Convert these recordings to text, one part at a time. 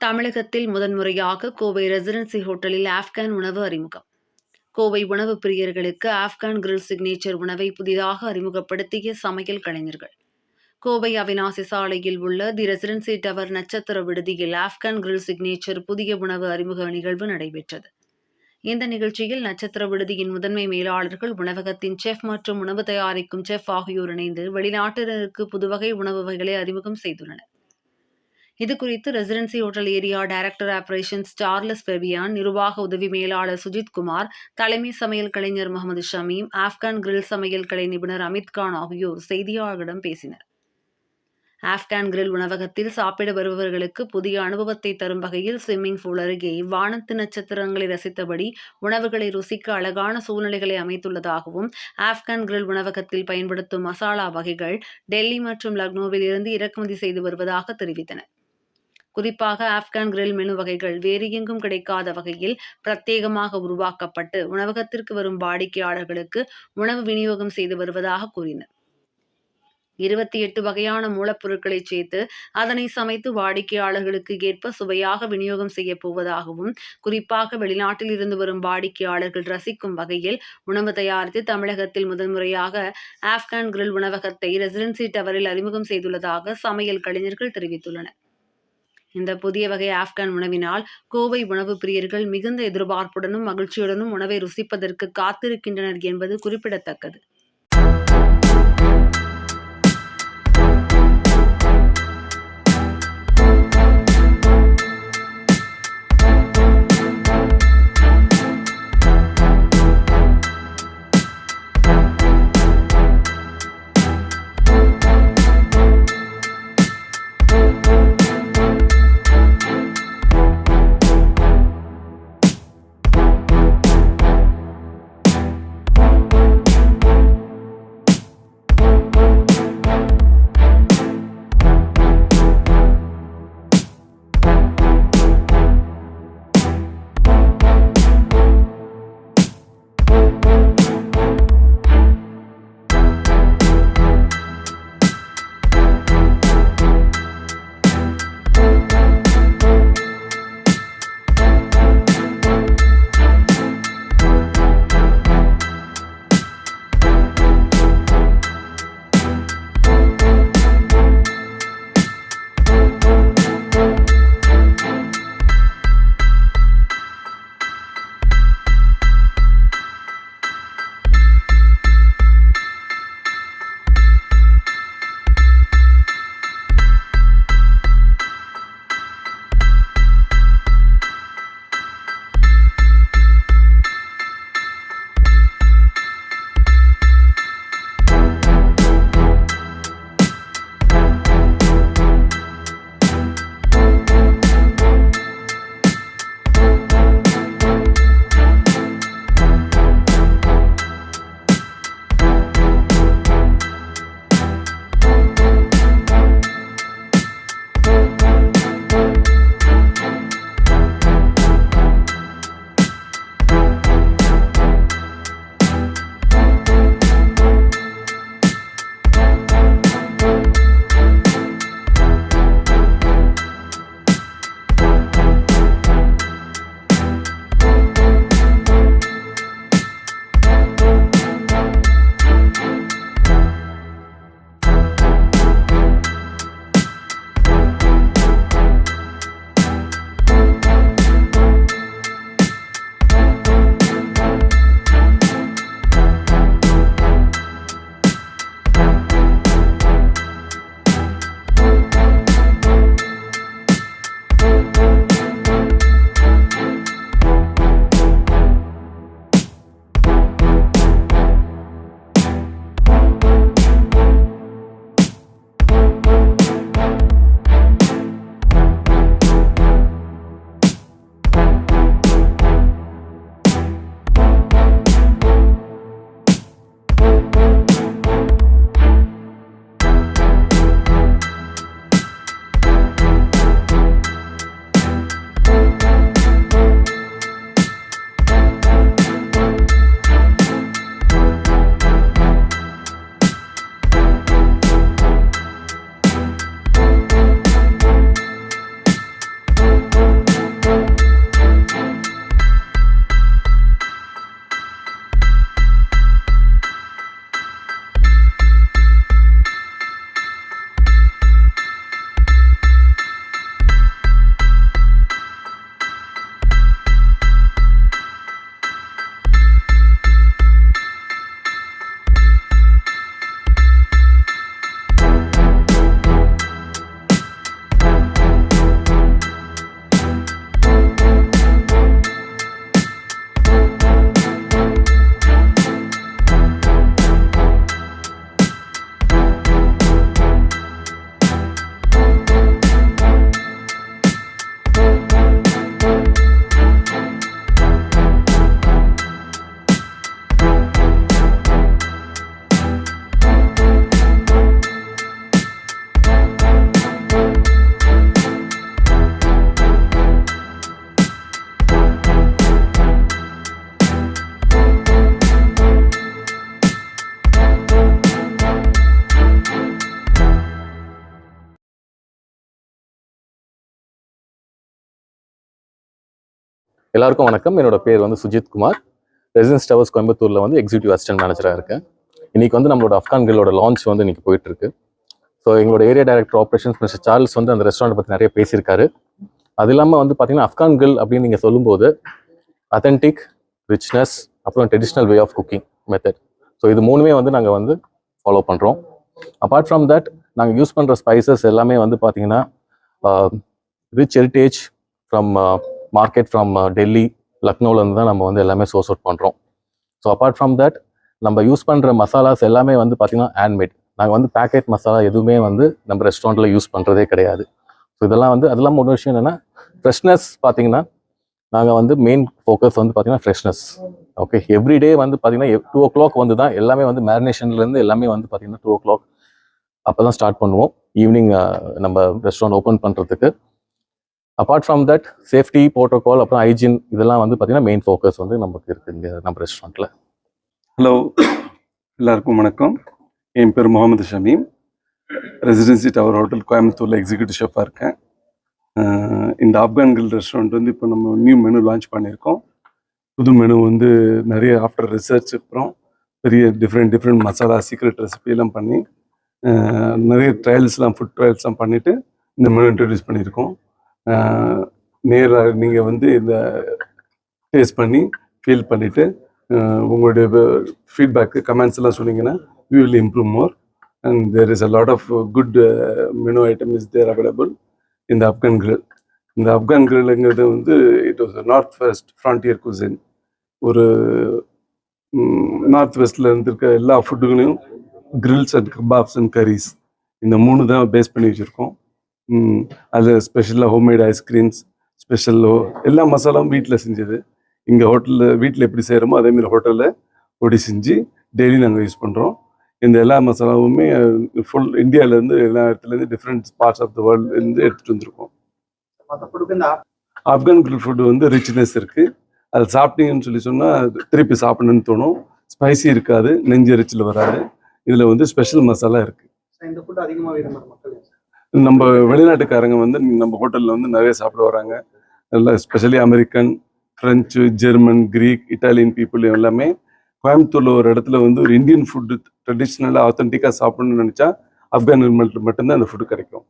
தமிழகத்தில் முதன்முறையாக கோவை ரெசிடென்சி ஹோட்டலில் ஆப்கான் உணவு அறிமுகம். கோவை உணவு பிரியர்களுக்கு ஆப்கான் கிரில் சிக்னேச்சர் உணவை புதிதாக அறிமுகப்படுத்திய சமையல் கலைஞர்கள். கோவை அவினாசி சாலையில் உள்ள தி ரெசிடென்சி டவர் நட்சத்திர விடுதியில் ஆப்கான் கிரில் சிக்னேச்சர் புதிய உணவு அறிமுக நிகழ்வு நடைபெற்றது. இந்த நிகழ்ச்சியில் நட்சத்திர விடுதியின் முதன்மை மேலாளர்கள் உணவகத்தின் செஃப் மற்றும் உணவு தயாரிக்கும் செஃப் ஆகியோர் இணைந்து வெளிநாட்டினருக்கு புதுவகை உணவு வகைகளை அறிமுகம் செய்துள்ளனர். இது குறித்து residency hotel area director operations Charles Fabian நிர்வாக உதவி மேலாளர் சுஜித் குமார் தலைமை சமையல் கலைஞர் முகமது ஷமீம் ஆப்கான் கிரில் சமையல் கலை நிபுணர் அமித்கான் ஆகியோர் செய்தியாளர்களிடம் பேசினர். ஆப்கான் கிரில் உணவகத்தில் சாப்பிட வருபவர்களுக்கு புதிய அனுபவத்தை தரும் வகையில் ஸ்விம்மிங் பூல் அருகே வானத்து நட்சத்திரங்களை ரசித்தபடி உணவுகளை ருசிக்க அழகான சூழ்நிலைகளை அமைத்துள்ளதாகவும் ஆப்கான் கிரில் உணவகத்தில் பயன்படுத்தும் மசாலா வகைகள் டெல்லி மற்றும் லக்னோவில் இருந்து இறக்குமதி செய்து வருவதாக தெரிவித்தனர். குறிப்பாக ஆப்கான் கிரில் மெனு வகைகள் வேறு எங்கும் கிடைக்காத வகையில் பிரத்யேகமாக உருவாக்கப்பட்டு உணவகத்திற்கு வரும் வாடிக்கையாளர்களுக்கு உணவு விநியோகம் செய்து வருவதாக கூறினர். இருபத்தி எட்டு வகையான மூலப்பொருட்களை சேர்த்து அதனை சமைத்து வாடிக்கையாளர்களுக்கு ஏற்ப சுவையாக விநியோகம் செய்ய போவதாகவும் குறிப்பாக வெளிநாட்டில் இருந்து வரும் வாடிக்கையாளர்கள் ரசிக்கும் வகையில் உணவு தயாரித்து தமிழகத்தில் முதன்முறையாக ஆப்கான் கிரில் உணவகத்தை ரெசிடென்சி டவரில் அறிமுகம் செய்துள்ளதாக சமையல் கலைஞர்கள் தெரிவித்துள்ளனர். இந்த புதிய வகை ஆப்கான் உணவினால் கோவை உணவு பிரியர்கள் மிகுந்த எதிர்பார்ப்புடனும் மகிழ்ச்சியுடனும் உணவை ருசிப்பதற்கு காத்திருக்கின்றனர் என்பது குறிப்பிடத்தக்கது. எல்லாருக்கும் வணக்கம். என்னோட பேர் வந்து சுஜித் குமார். ரெசிடென்ஸ் டவர்ஸ் கோயம்புத்தூரில் வந்து எக்ஸிக்யூட்டிவ் அசிஸ்டன்ட் மேனேஜராக இருக்கேன். இன்னைக்கு வந்து நம்மளோட அஃப்கான் கிரில்லோட லான்ச் வந்து இன்னைக்கு போயிட்டு இருக்கு ஸோ எங்களோட area director operations mister Charles வந்து அந்த ரெஸ்டாரண்ட் பற்றி நிறைய பேசியிருக்காரு. அது இல்லாமல் வந்து பார்த்தீங்கன்னா அஃப்கான் கிரில் அப்படின்னு நீங்கள் சொல்லும்போது அத்தன்டிக் ரிச்னஸ் அப்புறம் traditional way of cooking method so இது மூணுமே வந்து நாங்கள் வந்து ஃபாலோ பண்ணுறோம் அப்பார்ட் ஃப்ரம் தட் நாங்கள் யூஸ் பண்ணுற ஸ்பைசஸ் எல்லாமே வந்து பார்த்தீங்கன்னா rich heritage from market from Delhi லக்னோலேருந்து தான் நம்ம வந்து எல்லாமே சோர்ஸ் அவுட் பண்ணுறோம் ஸோ அப்பார்ட் ஃப்ரம் தட் நம்ம யூஸ் பண்ணுற மசாலாஸ் எல்லாமே வந்து பார்த்திங்கன்னா ஹேண்ட்மேட் நாங்கள் வந்து பேக்கெட் மசாலா எதுவுமே வந்து நம்ம ரெஸ்டாரண்ட்டில் யூஸ் பண்ணுறதே கிடையாது. ஸோ இதெல்லாம் வந்து அதெல்லாம் ஒன்று ஒரு விஷயம் என்னென்னா ஃப்ரெஷ்னஸ் பார்த்தீங்கன்னா நாங்கள் வந்து மெயின் ஃபோக்கஸ் வந்து பார்த்தீங்கன்னா ஃப்ரெஷ்னஸ் ஓகே எவ்ரிடே வந்து பார்த்திங்கன்னா டூ ஓ கிளாக் வந்து தான் எல்லாமே வந்து மேரினேஷன்லேருந்து எல்லாமே வந்து பார்த்திங்கன்னா டூ ஓ கிளாக் அப்போ தான் ஸ்டார்ட் பண்ணுவோம் ஈவினிங் uh, நம்ம ரெஸ்டாரண்ட் ஓப்பன் பண்ணுறதுக்கு apart from that safety protocol அப்புறம் ஹைஜீன் இதெல்லாம் வந்து பார்த்தீங்கன்னா மெயின் ஃபோக்கஸ் வந்து நமக்கு இருக்குது இங்கே நம்ம ரெஸ்டாரண்ட்டில் ஹலோ எல்லாருக்கும் வணக்கம். என் பேர் Mohammed Shameem. Residency tower hotel கோயம்புத்தூரில் எக்ஸிக்யூட்டிவ் ஷெஃபாக இருக்கேன். இந்த ஆப்கான் கில் ரெஸ்டாரண்ட் வந்து இப்போ நம்ம நியூ மெனு லான்ச் பண்ணியிருக்கோம். புது மெனு வந்து நிறைய ஆஃப்டர் ரிசர்ச் அப்புறம் பெரிய டிஃப்ரெண்ட் டிஃப்ரெண்ட் மசாலா சீக்ரெட் ரெசிபிலாம் பண்ணி நிறைய ட்ரையல்ஸ்லாம் ஃபுட் ட்ரையல்ஸ்லாம் பண்ணிவிட்டு இந்த மெனு இன்ட்ரடியூஸ் பண்ணியிருக்கோம். நேராக நீங்கள் வந்து இந்த டேஸ்ட் பண்ணி ஃபீல் பண்ணிவிட்டு உங்களுடைய ஃபீட்பேக்கு கமெண்ட்ஸ் எல்லாம் சொன்னீங்கன்னா we will improve more and there is a lot of good menu item is there available இந்த ஆப்கான் கிரில் இந்த ஆப்கான் கிரில்ங்கிறது வந்து it was north west frontier cuisine ஒரு நார்த் வெஸ்டில் இருந்திருக்க எல்லா ஃபுட்டுகளையும் grills and kebabs and curries இந்த மூணு தான் பேஸ் பண்ணி வச்சுருக்கோம். அதில் ஸ்பெஷலாக ஹோம்மேட் ஐஸ்கிரீம்ஸ் ஸ்பெஷல் எல்லா மசாலாவும் வீட்டில் செஞ்சது. இங்கே ஹோட்டலில் வீட்டில் எப்படி செய்கிறோமோ அதேமாரி ஹோட்டலில் பொடி செஞ்சு டெய்லி நாங்கள் யூஸ் பண்ணுறோம் இந்த எல்லா மசாலாவுமே ஃபுல் இந்தியாவிலேருந்து எல்லா இடத்துலேருந்து டிஃப்ரெண்ட் பார்ட்ஸ் ஆஃப் த வேர்ல்ட்லேருந்து எடுத்துகிட்டு வந்திருக்கோம். ஆப்கான் கிரில் ஃபுட்டு வந்து ரிச்னஸ் இருக்குது அது சாப்பிட்டீங்கன்னு சொல்லி சொன்னால் திருப்பி சாப்பிடணும்னு தோணும். ஸ்பைசி இருக்காது நெஞ்சு எரிச்சல் வராது. இதில் வந்து ஸ்பெஷல் மசாலா இருக்குது இந்த ஃபுட் அதிகமாக மக்கள் நம்ம வெளிநாட்டுக்காரங்க வந்து நம்ம ஹோட்டலில் வந்து நிறைய சாப்பிட வராங்க. நல்லா specially American French German Greek Italian people எல்லாமே கோயம்புத்தூரில் ஒரு இடத்துல வந்து ஒரு இந்தியன் ஃபுட்டு ட்ரெடிஷ்னலாக ஆத்தென்டிக்காக சாப்பிடணும்னு நினச்சா ஆப்கான் மட்டும்தான் அந்த ஃபுட்டு கிடைக்கும்.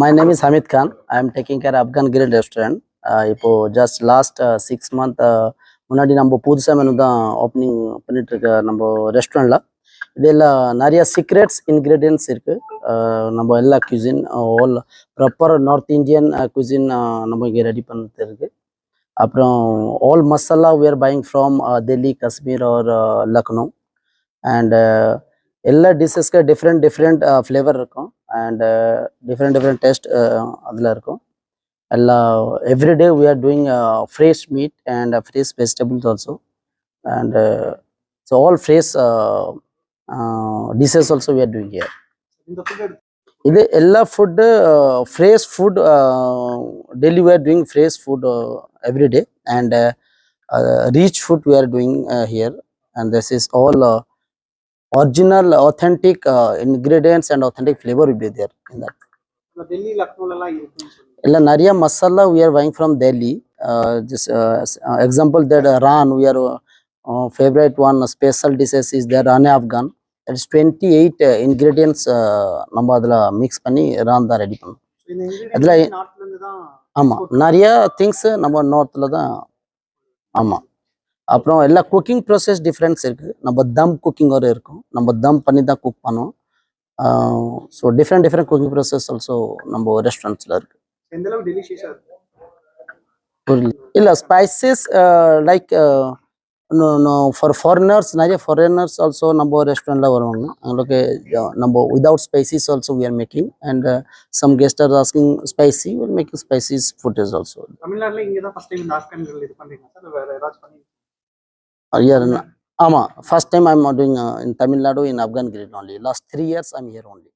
My name is Amit Khan I am taking care Afghan grill restaurant இப்போது இப்போ ஜஸ்ட் லாஸ்ட் சிக்ஸ் மந்த் முன்னாடி நம்ம புதுசாக மெனு தான் ஓப்பனிங் பண்ணிட்டு இருக்க நம்ம ரெஸ்டாரண்ட்டில் இதில் நிறைய சீக்ரெட்ஸ் இன்க்ரீடியன்ஸ் இருக்குது நம்ம எல்லா cuisine all proper north Indian cuisine uh, நம்ம இங்கே ரெடி பண்ணிட்டு இருக்கு. அப்புறம் all masala we are buying from Delhi Kashmir or Lucknow and எல்லா டிஷ்ஷஸ்க்கு டிஃப்ரெண்ட் டிஃப்ரெண்ட் ஃப்ளேவர் இருக்கும். அண்ட் டிஃப்ரெண்ட் டிஃப்ரெண்ட் டேஸ்ட் அதில் இருக்கும். எல்லா everyday we are doing fresh meat and fresh vegetables also and so all fresh Uh, dishes also we are doing here. In the figure? Food, uh, fresh food, uh, daily we are doing fresh food uh, every day and uh, rich food we are doing here and this is all original authentic ingredients and authentic flavor will be there in that. Nariya masala we are buying from Delhi, just example that uh, we are uh, uh, example that uh, favorite one special dishes is there rane afghan. It's 28 uh, ingredients uh, நம்ம அதில் mix பண்ணி Ron தான் ready பண்ணோம் அதுல ஆமாம் நிறைய things நம்ம நார்த்தில் தான் ஆமாம் அப்புறம் எல்லா குக்கிங் ப்ராசஸ் டிஃப்ரென்ஸ் இருக்குது நம்ம தம் குக்கிங் ஒரு இருக்கும். நம்ம தம் பண்ணி தான் குக் பண்ணுவோம். So different different cooking process also நம்ம ரெஸ்டாரண்ட்ஸில் இருக்குது புரியல. இல்லை ஸ்பைசஸ் லைக் ஃபார் ஃபாரினர்ஸ் நிறைய ஃபாரினர்ஸ் ஆல்சோ நம்ம ரெஸ்டாரண்ட்டில் வருவாங்க. அவங்களுக்கு uh, நம்ம without spices also we are making and some guest are asking spicy will making spices food is also தமிழ்நாட்டுல இங்க தான் ஃபர்ஸ்ட் டைம் இந்த ஆப்கான் grill இது பண்றீங்க சார் வேற ஏதாச்சும் பண்ணி இயர் ஆமாம் first time I'm doing in Tamil Nadu in Afghan grill only. Last three years I'm here only.